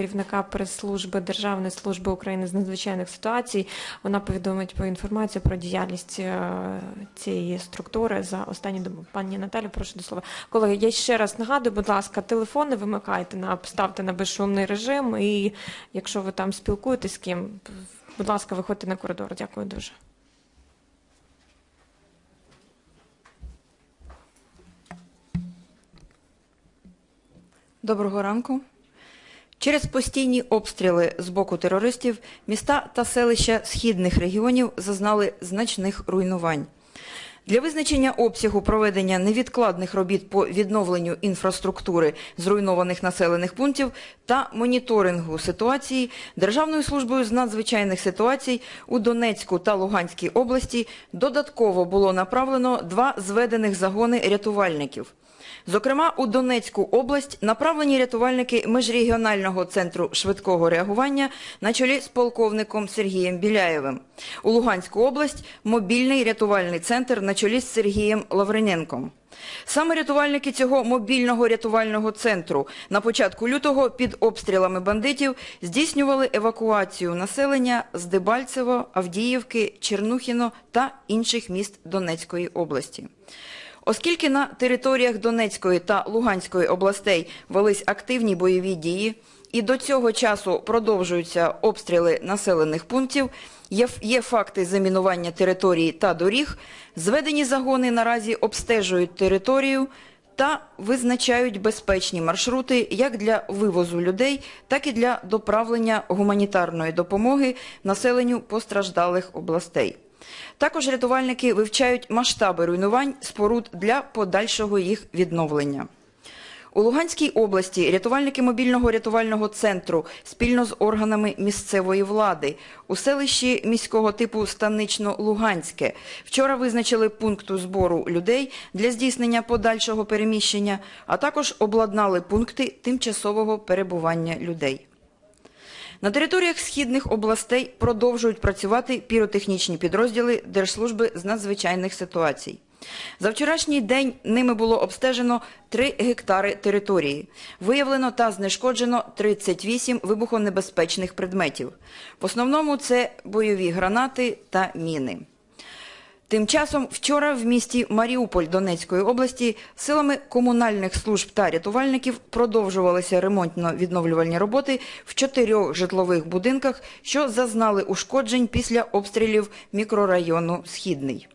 Керівника прес-служби Державної служби України з надзвичайних ситуацій вона повідомить про інформацію про діяльність е, цієї структури за останні доби. Пані Наталі, прошу до слова. Колеги, я ще раз нагадую, будь ласка, телефони вимикайте на ставте на безшумний режим. І якщо ви там спілкуєтесь з ким, будь ласка, виходьте на коридор. Дякую дуже. Доброго ранку. Через постійні обстріли з боку терористів міста та селища східних регіонів зазнали значних руйнувань. Для визначення обсягу проведення невідкладних робіт по відновленню інфраструктури зруйнованих населених пунктів та моніторингу ситуації Державною службою з надзвичайних ситуацій у Донецьку та Луганській області додатково було направлено два зведених загони рятувальників. Зокрема, у Донецьку область направлені рятувальники міжрегіонального центру швидкого реагування на чолі з полковником Сергієм Біляєвим. У Луганську область мобільний рятувальний центр на чолі з Сергієм Лавриненком. Саме рятувальники цього мобільного рятувального центру на початку лютого під обстрілами бандитів здійснювали евакуацію населення з Дебальцево, Авдіївки, Чернухіно та інших міст Донецької області. Оскільки на територіях Донецької та Луганської областей велись активні бойові дії, і до цього часу продовжуються обстріли населених пунктів, є, факти замінування території та доріг, зведені загони наразі обстежують територію та визначають безпечні маршрути як для вивозу людей, так і для доправлення гуманітарної допомоги населенню постраждалих областей. Також рятувальники вивчають масштаби руйнувань споруд для подальшого їх відновлення. У Луганській області рятувальники мобільного рятувального центру спільно з органами місцевої влади у селищі міського типу Станично-Луганське вчора визначили пункту збору людей для здійснення подальшого переміщення, а також обладнали пункти тимчасового перебування людей. На територіях східних областей продовжують працювати піротехнічні підрозділи Держслужби з надзвичайних ситуацій. За вчорашній день ними було обстежено 3 гектари території. Виявлено та знешкоджено 38 вибухонебезпечних предметів. В основному це бойові гранати та міни. Тим часом вчора в місті Маріуполь Донецької області силами комунальних служб та рятувальників продовжувалися ремонтно-відновлювальні роботи в чотирьох житлових будинках, що зазнали ушкоджень після обстрілів мікрорайону Східний.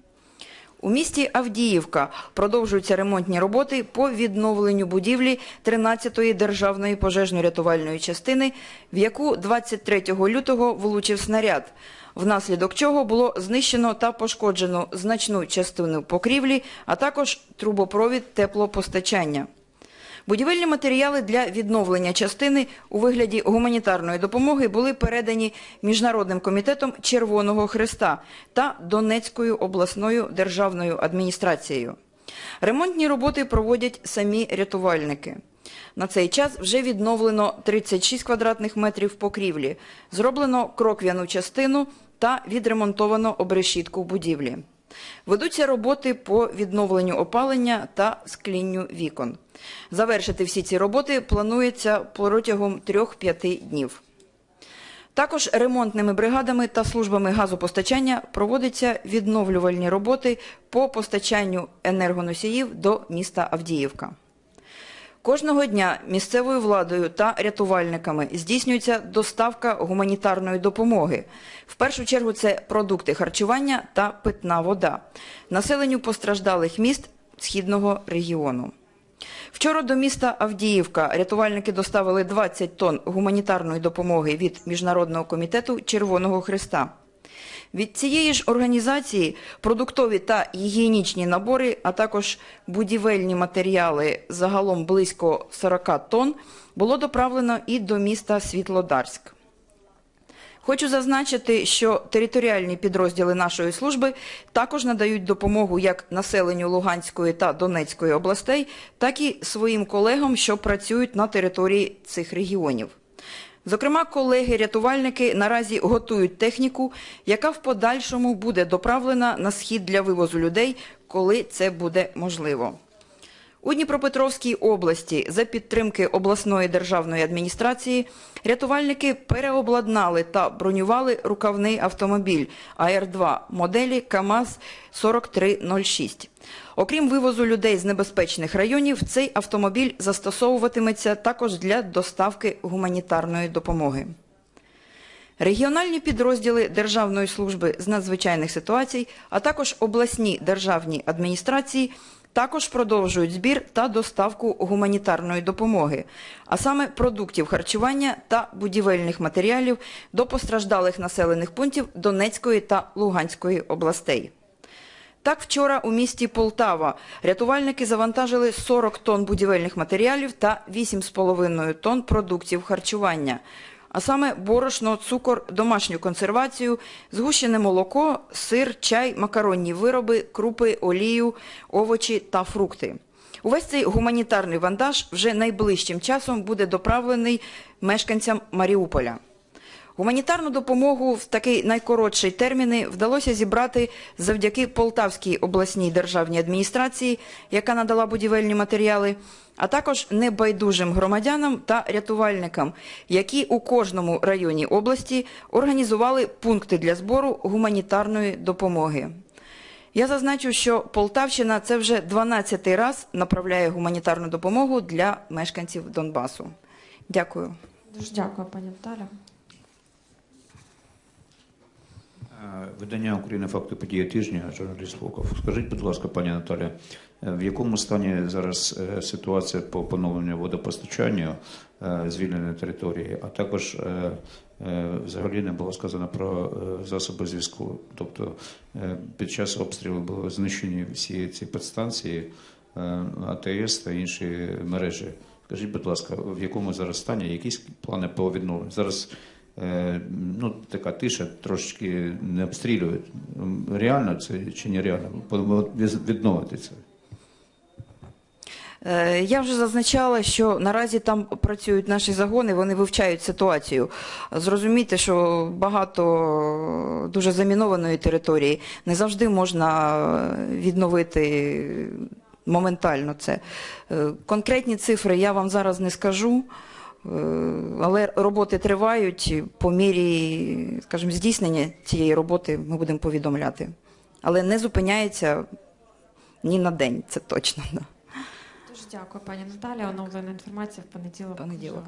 У місті Авдіївка продовжуються ремонтні роботи по відновленню будівлі 13-ї державної пожежно-рятувальної частини, в яку 23 лютого влучив снаряд, внаслідок чого було знищено та пошкоджено значну частину покрівлі, а також трубопровід теплопостачання. Будівельні матеріали для відновлення частини у вигляді гуманітарної допомоги були передані Міжнародним комітетом Червоного Хреста та Донецькою обласною державною адміністрацією. Ремонтні роботи проводять самі рятувальники. На цей час вже відновлено 36 квадратних метрів покрівлі, зроблено кроквяну частину та відремонтовано обрешітку будівлі. Ведуться роботи по відновленню опалення та склінню вікон. Завершити всі ці роботи планується протягом 3-5 днів. Також ремонтними бригадами та службами газопостачання проводяться відновлювальні роботи по постачанню енергоносіїв до міста Авдіївка. Кожного дня місцевою владою та рятувальниками здійснюється доставка гуманітарної допомоги. В першу чергу це продукти харчування та питна вода населенню постраждалих міст східного регіону. Вчора до міста Авдіївка рятувальники доставили 20 тонн гуманітарної допомоги від Міжнародного комітету Червоного Христа. Від цієї ж організації продуктові та гігієнічні набори, а також будівельні матеріали загалом близько 40 тонн було доправлено і до міста Світлодарськ. Хочу зазначити, що територіальні підрозділи нашої служби також надають допомогу як населенню Луганської та Донецької областей, так і своїм колегам, що працюють на території цих регіонів. Зокрема, колеги-рятувальники наразі готують техніку, яка в подальшому буде доправлена на схід для вивозу людей, коли це буде можливо. У Дніпропетровській області за підтримки обласної державної адміністрації рятувальники переобладнали та бронювали рукавний автомобіль АР-2 моделі КАМАЗ 4306. Окрім вивозу людей з небезпечних районів, цей автомобіль застосовуватиметься також для доставки гуманітарної допомоги. Регіональні підрозділи Державної служби з надзвичайних ситуацій, а також обласні державні адміністрації також продовжують збір та доставку гуманітарної допомоги, а саме продуктів харчування та будівельних матеріалів до постраждалих населених пунктів Донецької та Луганської областей. Так, вчора у місті Полтава рятувальники завантажили 40 тонн будівельних матеріалів та 8,5 тонн продуктів харчування, а саме борошно, цукор, домашню консервацію, згущене молоко, сир, чай, макаронні вироби, крупи, олію, овочі та фрукти. Увесь цей гуманітарний вантаж вже найближчим часом буде доправлений мешканцям Маріуполя. Гуманітарну допомогу в такий найкоротший терміни вдалося зібрати завдяки Полтавській обласній державній адміністрації, яка надала будівельні матеріали, а також небайдужим громадянам та рятувальникам, які у кожному районі області організували пункти для збору гуманітарної допомоги. Я зазначу, що Полтавщина це вже 12-й раз направляє гуманітарну допомогу для мешканців Донбасу. Дякую. Дуже дякую, пані Наталя. Видання України факти події тижня, журналіст Волков. Скажіть, будь ласка, пані Наталя, е, в якому стані зараз е, ситуація по поновленню водопостачання е, звільненої території, а також взагалі не було сказано про засоби зв'язку. Тобто під час обстрілу були знищені всі ці підстанції, АТС та інші мережі. Скажіть, будь ласка, в якому зараз стані, якісь плани по відновленню? Зараз ну, така тиша, трошечки не обстрілюють. Реально це чи нереально? По- Відновити це. Е, Я вже зазначала, що наразі там працюють наші загони, вони вивчають ситуацію. Зрозумійте, що багато дуже замінованої території не завжди можна відновити моментально це. Е, Конкретні цифри я вам зараз не скажу. Е, Але роботи тривають по мірі, скажімо, здійснення цієї роботи ми будемо повідомляти. Але не зупиняється ні на день, це точно. Да. Дуже дякую, пані Наталі. Оновлена інформація в понеділок. Понеділок.